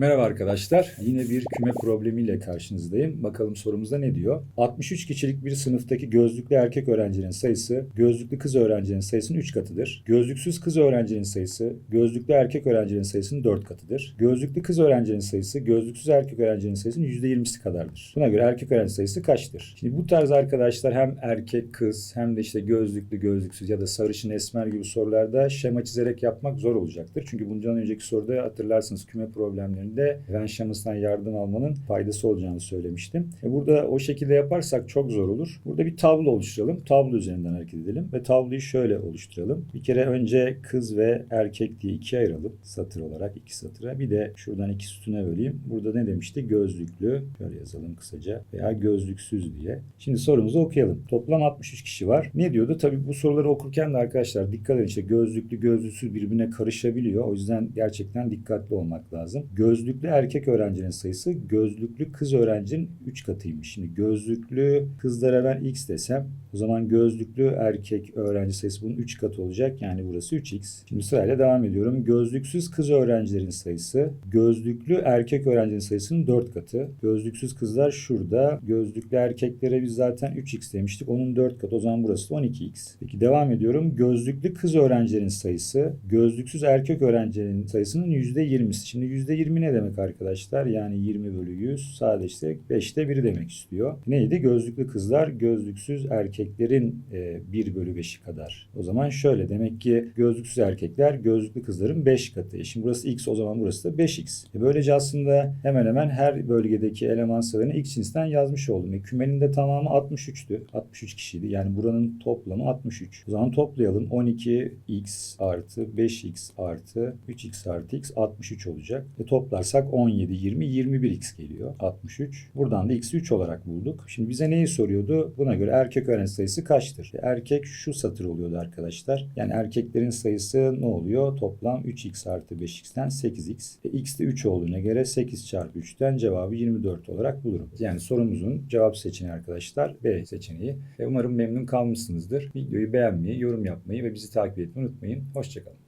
Merhaba arkadaşlar. Yine bir küme problemiyle karşınızdayım. Bakalım sorumuzda ne diyor? 63 kişilik bir sınıftaki gözlüklü erkek öğrencinin sayısı gözlüklü kız öğrencinin sayısının 3 katıdır. Gözlüksüz kız öğrencinin sayısı gözlüklü erkek öğrencinin sayısının 4 katıdır. Gözlüklü kız öğrencinin sayısı gözlüksüz erkek öğrencinin sayısının %20'si kadardır. Buna göre erkek öğrenci sayısı kaçtır? Şimdi bu tarz arkadaşlar hem erkek kız hem de işte gözlüklü gözlüksüz ya da sarışın esmer gibi sorularda şema çizerek yapmak zor olacaktır. Çünkü bundan önceki soruda hatırlarsınız küme problemlerinde Venn şemasından yardım almanın faydası olacağını söylemiştim. E burada o şekilde yaparsak çok zor olur. Burada bir tablo oluşturalım. Tablo üzerinden hareket edelim ve tabloyu şöyle oluşturalım. Bir kere önce kız ve erkek diye ikiye ayıralım. Satır olarak iki satıra. Bir de şuradan iki sütuna böleyim. Burada ne demişti? Gözlüklü. Böyle yazalım kısaca. Veya gözlüksüz diye. Şimdi sorumuzu okuyalım. Toplam 63 kişi var. Ne diyordu? Tabii bu soruları okurken de arkadaşlar dikkat edin. İşte gözlüklü, gözlüksüz birbirine karışabiliyor. O yüzden gerçekten dikkatli olmak lazım. Gözlüklü erkek öğrencinin sayısı gözlüklü kız öğrencinin 3 katıymış. Şimdi gözlüklü kızlara ben x desem o zaman gözlüklü erkek öğrenci sayısı bunun 3 katı olacak. Yani burası 3x. Şimdi sırayla devam ediyorum. Gözlüksüz kız öğrencilerin sayısı gözlüklü erkek öğrencinin sayısının 4 katı. Gözlüksüz kızlar şurada. Gözlüklü erkeklere biz zaten 3x demiştik. Onun 4 katı. O zaman burası da 12x. Peki devam ediyorum. Gözlüklü kız öğrencilerin sayısı gözlüksüz erkek öğrencilerin sayısının %20'si. Şimdi %20 ne demek arkadaşlar? Yani 20 bölü 100 sadeleştirerek 5'te 1'i demek istiyor. Neydi? Gözlüklü kızlar gözlüksüz erkeklerin e, 1 bölü 5'i kadar. O zaman şöyle demek ki gözlüksüz erkekler gözlüklü kızların 5 katı. E Şimdi burası x o zaman burası da 5x. E böylece aslında hemen hemen her bölgedeki eleman sayılarını x cinsinden yazmış oldum. E kümenin de tamamı 63'tü. 63 kişiydi. Yani buranın toplamı 63. O zaman toplayalım. 12x artı 5x artı 3x artı x 63 olacak. E toplarsak 17, 20, 21x geliyor. 63. Buradan da x'i 3 olarak bulduk. Şimdi bize neyi soruyordu? Buna göre erkek öğrenci sayısı kaçtır? Erkek şu satır oluyordu arkadaşlar. Yani erkeklerin sayısı ne oluyor? Toplam 3x artı 5x'ten 8x. E x de 3 olduğuna göre 8 çarpı 3'ten cevabı 24 olarak bulurum. Yani sorumuzun cevap seçeneği arkadaşlar B seçeneği. E umarım memnun kalmışsınızdır. Videoyu beğenmeyi, yorum yapmayı ve bizi takip etmeyi unutmayın. Hoşçakalın.